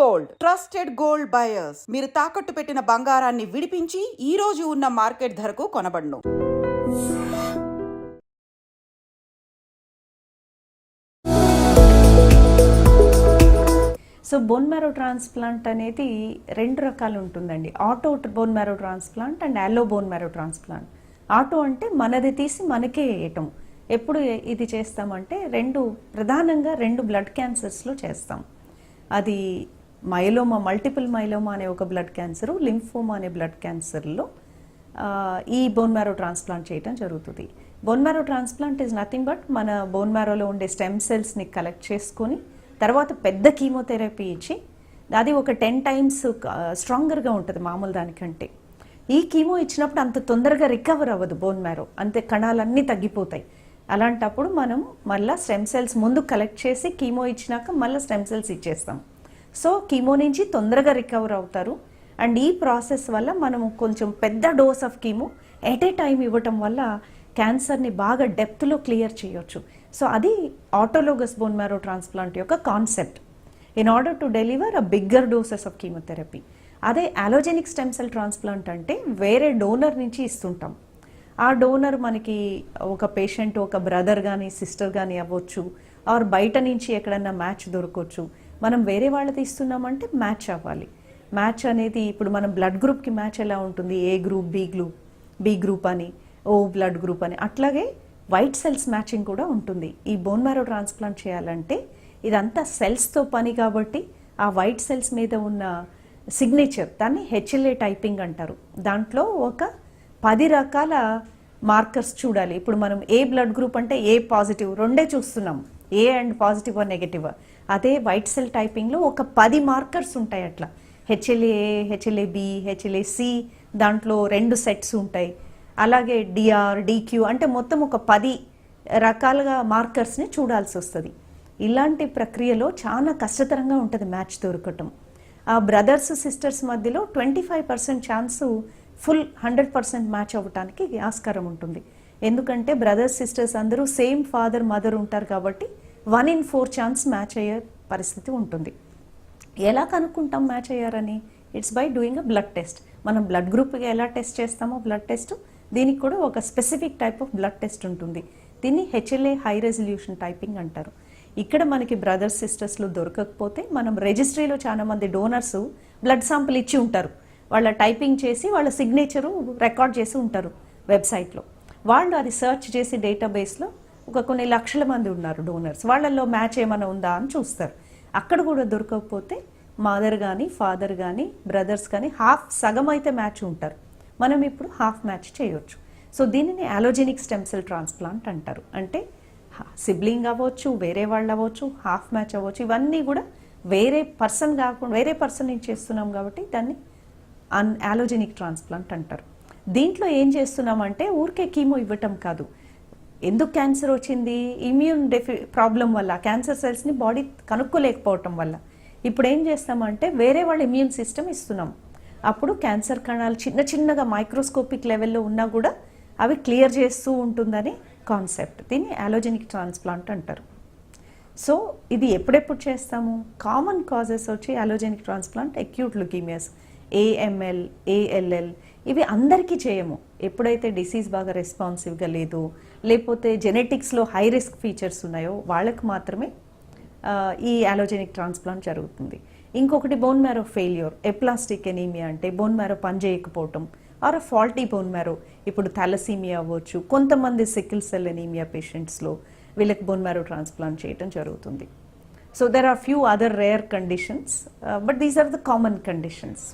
Gold. Trusted gold buyers. మీరు తాకట్టు పెట్టిన బంగారాన్ని విడిపించి ఈ రోజు ఉన్న మార్కెట్ ధరకు కొనబడును. సో బోన్ మ్యారో ట్రాన్స్ప్లాంట్ అనేది రెండు రకాలు ఉంటుందండి. Auto bone marrow transplant and allo bone marrow transplant auto అంటే మనది తీసి మనకే వేయటం. ఎప్పుడు ఇది చేస్తామంటే రెండు ప్రధానంగా రెండు బ్లడ్ క్యాన్సర్స్లో చేస్తాం. అది మైలోమా మల్టిపుల్ మైలోమా అనే ఒక బ్లడ్ క్యాన్సర్ లింఫోమా అనే బ్లడ్ క్యాన్సర్లో ఈ బోన్ మ్యారో ట్రాన్స్ప్లాంట్ చేయడం జరుగుతుంది. Bone marrow transplant is nothing but మన బోన్ మ్యారోలో ఉండే స్టెమ్ సెల్స్ని కలెక్ట్ చేసుకొని తర్వాత పెద్ద కీమోథెరపీ ఇచ్చి అది ఒక టెన్ టైమ్స్ స్ట్రాంగర్గా ఉంటుంది మామూలు దానికంటే. ఈ కీమో ఇచ్చినప్పుడు అంత తొందరగా రికవర్ అవ్వదు బోన్ మ్యారో అంతే కణాలన్నీ తగ్గిపోతాయి. అలాంటప్పుడు మనం మళ్ళీ స్టెమ్ సెల్స్ ముందు కలెక్ట్ చేసి కీమో ఇచ్చినాక మళ్ళీ స్టెమ్ సెల్స్ ఇచ్చేస్తాం. సో కీమో నుంచి తొందరగా రికవర్ అవుతారు. అండ్ ఈ ప్రాసెస్ వల్ల మనము కొంచెం పెద్ద dose of chemo at a time ఇవ్వటం వల్ల క్యాన్సర్ని బాగా డెప్త్లో క్లియర్ చేయొచ్చు. సో అది ఆటోలోగస్ బోన్ మ్యారో ట్రాన్స్ప్లాంట్ యొక్క concept. In order to deliver a bigger doses of chemotherapy. అదే అలోజెనిక్ స్టెమ్ సెల్ ట్రాన్స్ప్లాంట్ అంటే వేరే డోనర్ నుంచి ఇస్తుంటాం. ఆ డోనర్ మనకి ఒక పేషెంట్ ఒక బ్రదర్ కానీ సిస్టర్ కానీ అవ్వచ్చు ఆర్ బయట నుంచి ఎక్కడన్నా మ్యాచ్ దొరకవచ్చు మనం వేరే వాళ్ళది ఇస్తున్నామంటే మ్యాచ్ అవ్వాలి. మ్యాచ్ అనేది ఇప్పుడు మనం బ్లడ్ గ్రూప్కి మ్యాచ్ ఎలా ఉంటుంది? A group? B group? B group అని ఓ బ్లడ్ గ్రూప్ అని. అట్లాగే వైట్ సెల్స్ మ్యాచింగ్ కూడా ఉంటుంది. ఈ బోన్ మ్యారో ట్రాన్స్ప్లాంట్ చేయాలంటే ఇదంతా సెల్స్తో పని కాబట్టి ఆ వైట్ సెల్స్ మీద ఉన్న సిగ్నేచర్ దాన్ని హెచ్ఎల్ఏ టైపింగ్ అంటారు. దాంట్లో ఒక పది రకాల మార్కర్స్ చూడాలి. ఇప్పుడు మనం ఏ బ్లడ్ గ్రూప్ అంటే ఏ పాజిటివ్ రెండే చూస్తున్నాం. ఏ అండ్ పాజిటివ్ నెగటివ్ అదే వైట్ సెల్ టైపింగ్లో ఒక పది మార్కర్స్ ఉంటాయి అట్లా. HLA HLA B HLA C దాంట్లో రెండు సెట్స్ ఉంటాయి. అలాగే డిఆర్ డిక్యూ అంటే మొత్తం ఒక పది రకాలుగా మార్కర్స్ని చూడాల్సి వస్తుంది. ఇలాంటి ప్రక్రియలో చాలా కష్టతరంగా ఉంటుంది మ్యాచ్ దొరకటం. ఆ బ్రదర్స్ సిస్టర్స్ మధ్యలో twenty five percent chance full hundred percent match అవ్వటానికి ఆస్కారం ఉంటుంది. ఎందుకంటే బ్రదర్స్ సిస్టర్స్ అందరూ సేమ్ ఫాదర్ మదర్ ఉంటారు కాబట్టి one in four chance match అయ్యే పరిస్థితి ఉంటుంది. ఎలా కనుక్కుంటాం మ్యాచ్ అయ్యారని? It's by doing a blood test మనం బ్లడ్ గ్రూప్కి ఎలా టెస్ట్ చేస్తామో బ్లడ్ టెస్ట్ దీనికి కూడా ఒక specific type of blood test ఉంటుంది. దీన్ని హెచ్ఎల్ఏ హై రెజల్యూషన్ టైపింగ్ అంటారు. ఇక్కడ మనకి బ్రదర్స్ సిస్టర్స్లో దొరకకపోతే మనం రిజిస్ట్రీలో చాలామంది డోనర్స్ బ్లడ్ శాంపుల్ ఇచ్చి ఉంటారు. వాళ్ళ టైపింగ్ చేసి వాళ్ళ సిగ్నేచరు రికార్డ్ చేసి ఉంటారు వెబ్సైట్లో వాళ్ళు అది సెర్చ్ చేసి డేటాబేస్లో ఒక కొన్ని లక్షల మంది ఉన్నారు డోనర్స్. వాళ్ళల్లో మ్యాచ్ ఏమైనా ఉందా అని చూస్తారు. అక్కడ కూడా దొరకకపోతే మదర్ కానీ ఫాదర్ కానీ బ్రదర్స్ కానీ హాఫ్ సగం అయితే మ్యాచ్ ఉంటారు. మనం ఇప్పుడు హాఫ్ మ్యాచ్ చేయొచ్చు. సో దీనిని అలోజెనిక్ స్టెమ్ సెల్ ట్రాన్స్ప్లాంట్ అంటారు. అంటే సిబ్లింగ్ అవ్వచ్చు వేరే వాళ్ళు అవ్వచ్చు హాఫ్ మ్యాచ్ అవ్వచ్చు. ఇవన్నీ కూడా వేరే పర్సన్ కాకుండా వేరే పర్సన్ నుంచి చేస్తున్నాం కాబట్టి దాన్ని అన్ అలోజెనిక్ ట్రాన్స్ప్లాంట్ అంటారు. దీంట్లో ఏం చేస్తున్నామంటే ఊరికే కీమో ఇవ్వటం కాదు. ఎందుకు క్యాన్సర్ వచ్చింది? ఇమ్యూన్ డెఫి ప్రాబ్లం వల్ల క్యాన్సర్ సెల్స్ని బాడీ కనుక్కోలేకపోవటం వల్ల. ఇప్పుడు ఏం చేస్తామంటే వేరే వాళ్ళ ఇమ్యూన్ సిస్టమ్ ఇస్తున్నాం. అప్పుడు క్యాన్సర్ కణాలు చిన్న చిన్నగా మైక్రోస్కోపిక్ లెవెల్లో ఉన్నా కూడా అవి క్లియర్ చేస్తూ ఉంటుందని కాన్సెప్ట్. దీన్ని అలోజెనిక్ ట్రాన్స్ప్లాంట్ అంటారు. సో ఇది ఎప్పుడెప్పుడు చేస్తాము? కామన్ కాజెస్ వచ్చి allogeneic transplant acute leukaemias AML ALL ఇవి అందరికీ చేయము. ఎప్పుడైతే డిసీజ్ బాగా రెస్పాన్సివ్గా లేదో లేకపోతే జెనెటిక్స్లో హై రిస్క్ ఫీచర్స్ ఉన్నాయో వాళ్ళకు మాత్రమే ఈ అలోజెనిక్ ట్రాన్స్ప్లాంట్ జరుగుతుంది. ఇంకొకటి bone marrow failure aplastic anaemia అంటే బోన్ మ్యారో పనిచేయకపోవటం ఆర్ ఫాల్టీ బోన్ మ్యారో ఇప్పుడు థాలసీమియా అవ్వచ్చు కొంతమంది సికిల్ సెల్ ఎనీమియా పేషెంట్స్లో వీళ్ళకి బోన్ మ్యారో ట్రాన్స్ప్లాంట్ చేయటం జరుగుతుంది. So there are few other rare conditions but these are the common conditions